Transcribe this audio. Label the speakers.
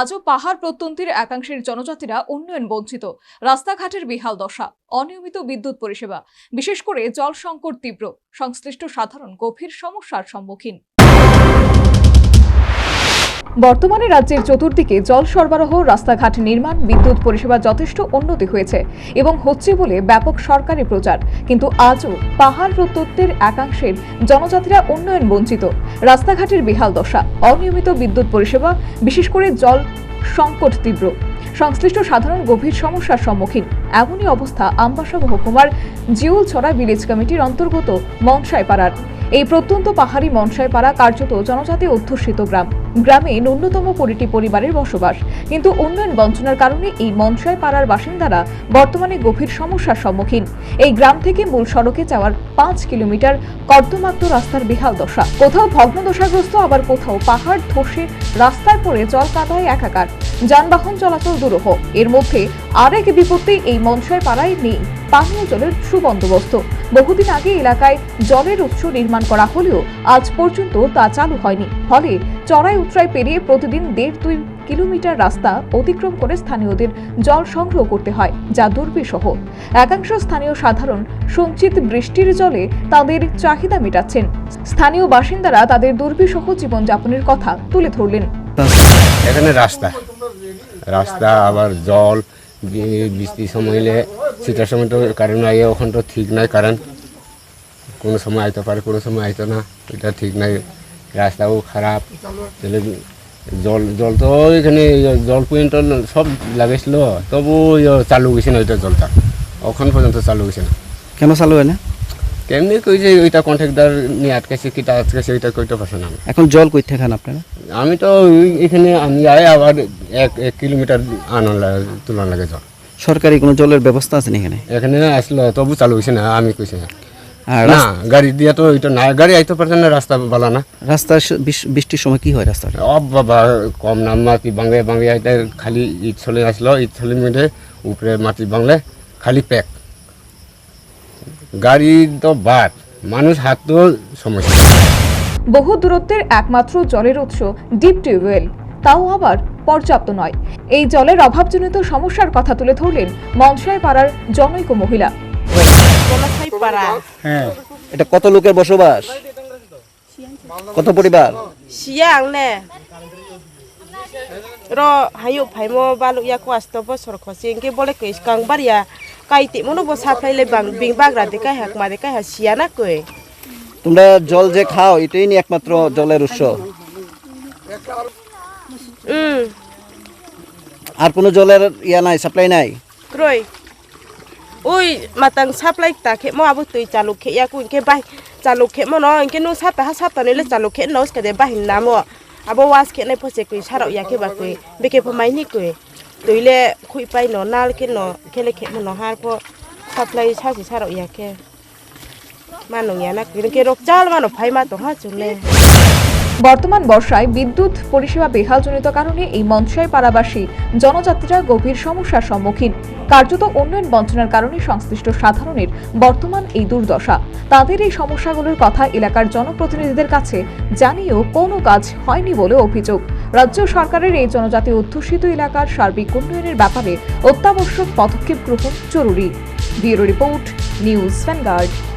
Speaker 1: আজও পাহাড় প্রত্যন্তীর একাংশের জনজাতিরা উন্নয়ন বঞ্চিত। রাস্তাঘাটের বিহাল দশা, অনিয়মিত বিদ্যুৎ পরিষেবা, বিশেষ করে জল সংকট তীব্র, সংশ্লিষ্ট সাধারণ গভীর সমস্যার সম্মুখীন। বর্তমানে রাজ্যের চতুর্দিকে জল সরবরাহ, রাস্তাঘাট নির্মাণ, বিদ্যুৎ পরিষেবা যথেষ্ট উন্নতি হয়েছে এবং হচ্ছে বলে ব্যাপক সরকারি প্রচার। কিন্তু আজও পাহাড় প্রত্যন্তের একাংশের জনজাতিরা উন্নয়ন বঞ্চিত। রাস্তাঘাটের বিহাল দশা, অনিয়মিত বিদ্যুৎ পরিষেবা, বিশেষ করে জল সংকট তীব্র। সংশ্লিষ্ট সাধারণ গভীর সমস্যার সম্মুখীন। এমনই অবস্থা আমবাসা মহকুমার জিউলছড়া ভিলেজ কমিটির অন্তর্গত মনসাইপাড়ার। এই প্রত্যন্ত পাহাড়ি মনসাইপাড়া কার্যত জনজাতি অধ্যুষিত গ্রাম। গ্রামে ন্যূনতম কুড়িটি পরিবারের বসবাস। কিন্তু উন্নয়ন বঞ্চনার কারণে এই মনসাই পাড়ার বাসিন্দারা বর্তমানে গভীর সমস্যার সম্মুখীন। এই গ্রাম থেকে মূল সড়কে যাওয়ার পাঁচ কিলোমিটার কর্দমাক্ত রাস্তার বেহাল দশা। কোথাও ভগ্নদশাগ্রস্ত আবার কোথাও পাহাড় ধসে রাস্তায় পড়ে জল কাদায় একাকার। যানবাহন চলাচল দুরূহ। এর মধ্যে আরেক বিপত্তি এই মনসাই পাড়ায় নেই। পানীয় জলের সুবন্দোবস্ত। বহুদিন আগে এলাকায় জলের উৎস নির্মাণ করা হলেও আজ পর্যন্ত তা চালু হয়নি। ফলে চড়াই উতরাই পেরিয়ে প্রতিদিন দেড় দুই কিলোমিটার রাস্তা অতিক্রম করে স্থানীয়দের জল সংগ্রহ করতে হয়, যা দুর্বিষহ। একাংশ স্থানীয় সাধারণ সঞ্চিত বৃষ্টির জলে তাদের চাহিদা মেটাচ্ছেন। স্থানীয় বাসিন্দারা তাদের দুর্বিষহ জীবনযাপনের কথা তুলে ধরলেন।
Speaker 2: এখানে রাস্তা। রাস্তা, আবার জল বৃষ্টির সময় শীতের সময় তো কারেন্ট আইয়ে ওখান তো ঠিক নাই কারেন্ট কোনো সময় আইতে পারে কোনো সময় আইতো না। এটা ঠিক নাই রাস্তাও খারাপ তাহলে জল জল তো এখানে জল পয়েন্ট সব লাগাইছিল তবু ইয়ে চালু গেছে না ওইটা জলটা। ওখান পর্যন্ত চালু গেছে না।
Speaker 3: কেন চালু হয় না?
Speaker 2: কেমনি কই যে ওইটা কন্ট্রাক্টর নিয়ে আটকেছে কিটা আটকেছে ওইটা কইতে পারছে না।
Speaker 3: এখন জল কই থাকেন আপনারা?
Speaker 2: আমি তো এখানে আমি আয় আবার এক এক কিলোমিটার আনা তুলনা লাগে জল।
Speaker 3: সরকারি কোনো জলের ব্যবস্থা আছে না এখানে?
Speaker 2: এখানে আসলো তবু চালু হয়েছে না আমি কইছি না।
Speaker 3: আর
Speaker 2: না গাড়ি দিয়া তো ওইটা না গাড়ি আইতে পারছে না রাস্তা ভালো না।
Speaker 3: রাস্তা বৃষ্টির সময় কি হয় রাস্তাটা?
Speaker 2: অব বাবা কম নাম মাটি বাঙ্গে বাঙ্গে আইতে খালি ইট চলে আসলো ইট চলে মেরে উপরে মাটি বাংলে খালি প্যাক। গাড়ি তো বাদ মানুষ হাত তো সমস্যা।
Speaker 1: বহু দূরত্বের একমাত্র জলের উৎস ডিপ টিউবওয়েল। তাও আবার পর্যাপ্ত নয়। এই জলের অভাবজনিত সমস্যার কথা তুলে ধরলেন মনসাই পাড়ার জনৈক মহিলা।
Speaker 4: হ্যাঁ।
Speaker 3: এটা কত লোকের বসবাস? কত পরিবার?
Speaker 4: র হাইও ভাইমো বালু ইয়া কো আস্ত বলে কইস কাং বাড়িয়া কাইতে মনো বস কাই হাক মা দে কাই না কই?
Speaker 3: তোমরা জল যে খাও এটাই নি একমাত্র জলের উৎস। আর কোনো জলের ইয়া নাই সাপ্লাই নাই
Speaker 4: kroi ui matang supply ta khe mo abu tui chalu khe ya ku ke bai chalu khe mo no ke nu sa ta ha sa ta ne le chalu khe no ska de bai na mo abo was khe ne phose kui saro ya ke ba kui be ke phomai ni kui tuile khui pai no nal ke no kele khe mo no har po supply sa si saro ya ke manu ya na kui ke rok chal
Speaker 1: বর্তমান বর্ষায় বিদ্যুৎ পরিষেবা বেহালজনিত কারণে এই মনসাই পাড়াবাসী জনজাতিরা গভীর সমস্যার সম্মুখীন। কার্যত উন্নয়ন বঞ্চনার কারণে সংশ্লিষ্ট সাধারণের বর্তমান এই দুর্দশা। তাদের এই সমস্যাগুলোর কথা এলাকার জনপ্রতিনিধিদের কাছে জানিয়েও কোনো কাজ হয়নি বলে অভিযোগ। রাজ্য সরকারের এই জনজাতি অধ্যুষিত এলাকার সার্বিক উন্নয়নের ব্যাপারে অত্যাবশ্যক পদক্ষেপ গ্রহণ জরুরি। Bureau report, news Vanguard.